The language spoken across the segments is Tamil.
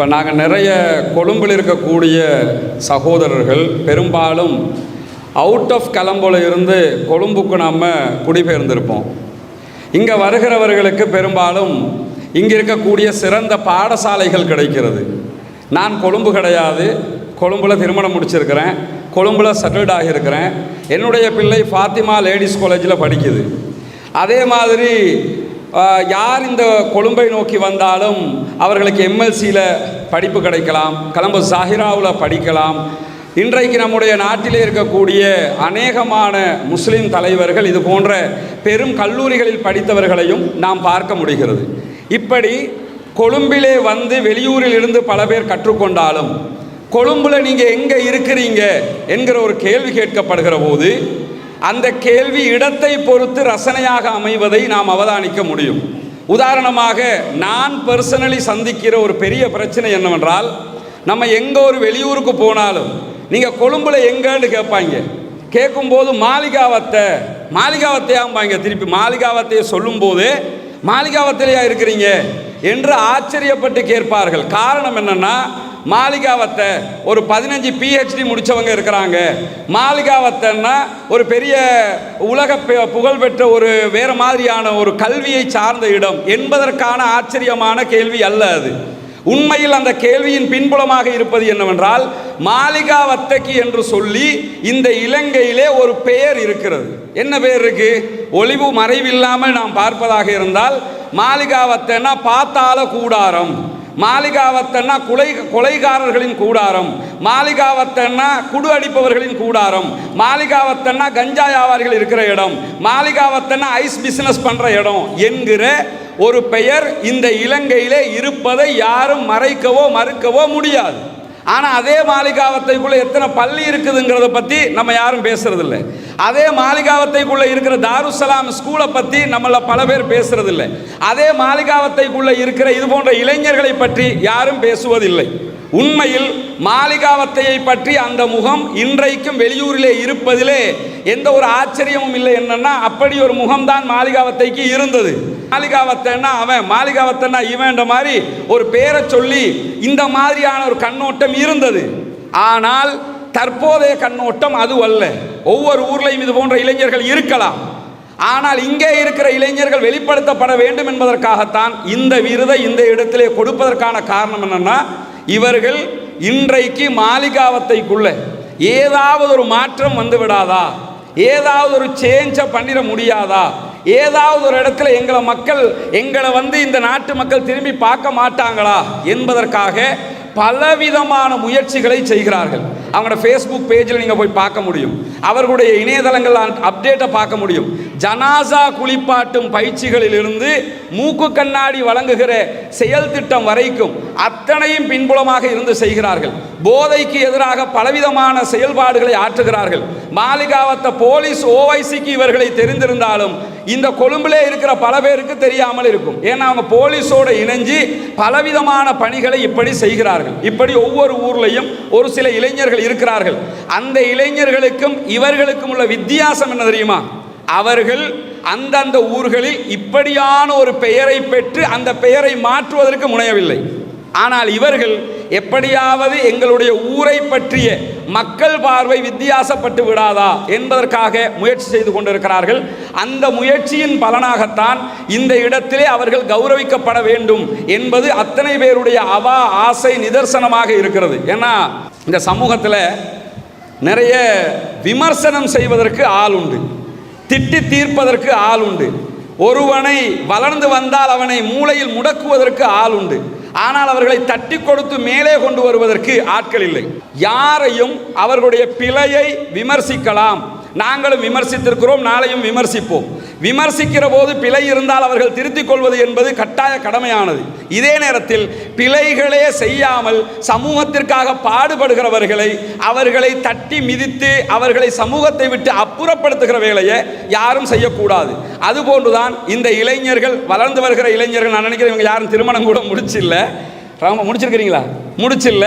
இப்போ நாங்கள் நிறைய கொழும்பில் இருக்கக்கூடிய சகோதரர்கள் பெரும்பாலும் அவுட் ஆஃப் கலம்போல இருந்து கொழும்புக்கு நாம் குடிபெயர்ந்திருப்போம். இங்கே வருகிறவர்களுக்கு பெரும்பாலும் இங்கே இருக்கக்கூடிய சிறந்த பாடசாலைகள் கிடைக்கிறது. நான் கொழும்பு கிடையாது. கொழும்பில் திருமணம் முடிச்சிருக்கிறேன். கொழும்பில் செட்டில்ட் ஆகியிருக்கிறேன். என்னுடைய பிள்ளை ஃபாத்திமா லேடிஸ் காலேஜில் படிக்குது. அதே மாதிரி யார் இந்த கொழும்பை நோக்கி வந்தாலும் அவர்களுக்கு எம்எல்சியில் படிப்பு கிடைக்கலாம் கலம்பு சாஹிராவில் படிக்கலாம். இன்றைக்கு நம்முடைய நாட்டிலே இருக்கக்கூடிய அநேகமான முஸ்லீம் தலைவர்கள் இது போன்ற பெரும் கல்லூரிகளில் படித்தவர்களையும் நாம் பார்க்க முடிகிறது. இப்படி கொழும்பிலே வந்து வெளியூரில் இருந்து பல பேர் கற்றுக்கொண்டாலும் கொழும்பில் நீங்கள் எங்கே இருக்கிறீங்க என்கிற ஒரு கேள்வி கேட்கப்படுகிற போது அந்த கேள்வி இடத்தை பொறுத்து ரசனையாக அமைவதை நாம் அவதானிக்க முடியும். உதாரணமாக நான் பர்சனலி சந்திக்கிற ஒரு பெரிய பிரச்சனை என்னவென்றால் நம்ம எங்கே ஒரு வெளியூருக்கு போனாலும் நீங்கள் கொழும்பில் எங்கன்னு கேட்பாங்க. கேட்கும்போது மாளிகாவத்தை மாளிகாவத்தையாம்பாங்க. திருப்பி மாளிகாவத்தையை சொல்லும்போது மாளிகாவத்திலையா இருக்கிறீங்க? என்று ஆச்சரியப்பட்டு கேட்பார்கள். காரணம் என்னன்னா மாளிகாவத்தை ஒரு பதினஞ்சு பிஹெச்டி முடித்தவங்க இருக்கிறாங்க. மாளிகாவத்தைன்னா ஒரு பெரிய உலக பெ- புகழ்பெற்ற ஒரு வேறு மாதிரியான ஒரு கல்வியை சார்ந்த இடம். என்பதற்கான ஆச்சரியமான கேள்வி அல்ல அது. உண்மையில் அந்த கேள்வியின் பின்புலமாக இருப்பது என்னவென்றால் மாளிகாவத்தைக்கு என்று சொல்லி இந்த இலங்கையிலே ஒரு பெயர் இருக்கிறது. என்ன பெயர் இருக்கு? ஒளிவு மறைவில்லாமல் நாம் பார்ப்பதாக இருந்தால் மாளிகாவத்தைன்னா பாத்தாள கூடாரம். மாளிகாவத்தன்னா குலை கொலைகாரர்களின் கூடாரம். மாளிகாவத்தன்னா குடு அடிப்பவர்களின் கூடாரம். மாளிகாவத்தன்னா கஞ்சா வியாபாரிகள் இருக்கிற இடம். மாளிகாவத்தன்னா ஐஸ் பிஸ்னஸ் பண்ணுற இடம் என்கிற ஒரு பெயர் இந்த இலங்கையிலே இருப்பதை யாரும் மறைக்கவோ மறுக்கவோ முடியாது. ஆனால் அதே மாளிகாவத்தைக்குள்ளே எத்தனை பள்ளி இருக்குதுங்கிறத பற்றி நம்ம யாரும் பேசுறதில்ல. அதே மாளிகாவத்தைக்குள்ளே இருக்கிற தாருசலாம் ஸ்கூலை பற்றி நம்மள பல பேர் பேசுறதில்லை. அதே மாளிகாவத்தைக்குள்ளே இருக்கிற இது போன்ற இளைஞர்களை பற்றி யாரும் பேசுவதில்லை. உண்மையில் மாளிகாவத்தையை பற்றி அந்த முகம் இன்றைக்கும் வெளியூரிலே இருப்பதிலே எந்த ஒரு ஆச்சரியமும் இல்லை என்னன்னா அப்படி ஒரு முகம்தான் மாளிகாவத்தைக்கு இருந்தது. மாளிகாவத்தன்னா அவன் மாளிகாவத்தன்னா இவன்ற மாதிரி ஒரு பேரை சொல்லி இந்த மாதிரியான ஒரு கண்ணோட்டம் இருந்தது. ஆனால் தற்போதைய கண்ணோட்டம் அது அல்ல. ஒவ்வொரு ஊர்லையும் இது போன்ற இளைஞர்கள் இருக்கலாம். ஆனால் இங்கே இருக்கிற இளைஞர்கள் வெளிப்படுத்தப்பட வேண்டும் என்பதற்காகத்தான் இந்த விருதை இந்த இடத்திலே கொடுப்பதற்கான காரணம் என்னன்னா இவர்கள் இன்றைக்கு மாளிகாவத்தைக்குள்ள ஏதாவது ஒரு மாற்றம் வந்து விடாதா? ஏதாவது ஒரு சேஞ்சை பண்ணிட முடியாதா? ஏதாவது ஒரு இடத்துல எங்களை மக்கள் எங்களை வந்து இந்த நாட்டு மக்கள் திரும்பி பார்க்க மாட்டாங்களா என்பதற்காக பலவிதமான முயற்சிகளை செய்கிறார்கள். அவங்களோட ஃபேஸ்புக் பேஜில் நீங்கள் போய் பார்க்க முடியும். அவர்களுடைய இணையதளங்கள் அப்டேட்டை பார்க்க முடியும். ஜனாசா குளிப்பாட்டும் பயிற்சிகளிலிருந்து மூக்கு கண்ணாடி வழங்குகிற செயல் திட்டம் வரைக்கும் அத்தனையும் பின்புலமாக இருந்து செய்கிறார்கள். போதைக்கு எதிராக பலவிதமான செயல்பாடுகளை ஆற்றுகிறார்கள். மாலிகாவத்த போலீஸ் ஓவைசிக்கு இவர்களை தெரிந்திருந்தாலும் இந்த கொழும்பிலே இருக்கிற பல பேருக்கு தெரியாமல் இருக்கும். ஏன்னா அவங்க போலீஸோட இணைஞ்சு பலவிதமான பணிகளை இப்படி செய்கிறார்கள். இப்படி ஒவ்வொரு ஊர்லையும் ஒரு சில இளைஞர்கள் இருக்கிறார்கள். அந்த இளைஞர்களுக்கும் இவர்களுக்கும் உள்ள வித்தியாசம் என்ன தெரியுமா? அவர்கள் அந்தந்த ஊர்களில் இப்படியான ஒரு பெயரை பெற்று அந்த பெயரை மாற்றுவதற்கு முனையவில்லை. ஆனால் இவர்கள் எப்படியாவது எங்களுடைய ஊரை பற்றிய மக்கள் பார்வை வித்தியாசப்பட்டு விடாதா என்பதற்காக முயற்சி செய்து கொண்டிருக்கிறார்கள். அந்த முயற்சியின் பலனாகத்தான் இந்த இடத்திலே அவர்கள் கௌரவிக்கப்பட வேண்டும் என்பது அத்தனை பேருடைய அவா ஆசை நிதர்சனமாக இருக்கிறது. ஏன்னா இந்த சமூகத்தில் நிறைய விமர்சனம் செய்வதற்கு ஆள் உண்டு. திட்டி தீர்ப்பதற்கு ஆள் உண்டு. ஒருவனை வளர்ந்து வந்தால் அவனை மூளையில் முடக்குவதற்கு ஆள் உண்டு. ஆனால் அவர்களை தட்டி கொடுத்து மேலே கொண்டு வருவதற்கு ஆட்கள் இல்லை. யாரையும் அவர்களுடைய பிழையை விமர்சிக்கலாம். நாங்களும் விமர்சித்திருக்கிறோம் நாளையும் விமர்சிப்போம். விமர்சிக்கிற போது பிழை இருந்தால் அவர்கள் திருத்திக் கொள்வது என்பது கட்டாய கடமையானது. இதே நேரத்தில் பிழைகளே செய்யாமல் சமூகத்திற்காக பாடுபடுகிறவர்களை அவர்களை தட்டி மிதித்து அவர்களை சமூகத்தை விட்டு அப்புறப்படுத்துகிற வேலையை யாரும் செய்யக்கூடாது. அதுபோன்றுதான் இந்த இளைஞர்கள் வளர்ந்து வருகிற இளைஞர்கள் நான் நினைக்கிறேன் இவங்க யாரும் திருமணம் கூட முடிச்சில்ல. ராம முடிச்சிருக்கிறீங்களா? முடிச்சில்ல.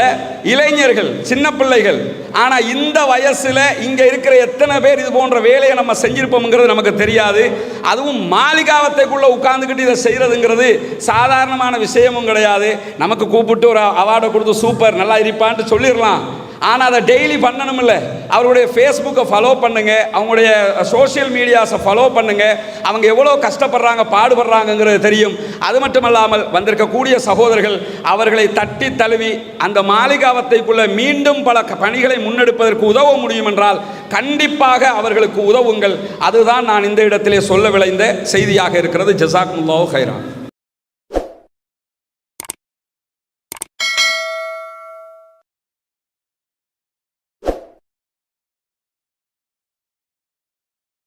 இளைஞர்கள் சின்ன பிள்ளைகள். ஆனால் இந்த வயசில் இங்கே இருக்கிற எத்தனை பேர் இது போன்ற வேலையை நம்ம செஞ்சிருப்போம்ங்கிறது நமக்கு தெரியாது. அதுவும் மாளிகாவத்தைக்குள்ளே உட்காந்துக்கிட்டு இதை செய்கிறதுங்கிறது சாதாரணமான விஷயமும் கிடையாது. நமக்கு கூப்பிட்டு ஒரு அவார்டை கொடுத்து சூப்பர் நல்லா இருப்பான்ட்டு சொல்லிடலாம் ஆனால் அதை டெய்லி பண்ணணுமில்ல அவருடைய ஃபேஸ்புக்கை ஃபாலோ பண்ணுங்க. அவங்களுடைய சோஷியல் மீடியாஸை ஃபாலோ பண்ணுங்க. அவங்க எவ்வளோ கஷ்டப்படுறாங்க பாடுபடுறாங்கங்கிறது தெரியும். அது மட்டும் இல்லாமல் வந்திருக்கக்கூடிய சகோதரர்கள் அவர்களை தட்டி தழுவி அந்த மாளிகாவத்தைக்குள்ள மீண்டும் பல பணிகளை முன்னெடுப்பதற்கு உதவ முடியும் என்றால் கண்டிப்பாக அவர்களுக்கு உதவுங்கள். அதுதான் நான் இந்த இடத்திலே சொல்ல விளைந்த செய்தியாக இருக்கிறது. ஜசாக்முல்லாஹு ஹைரான்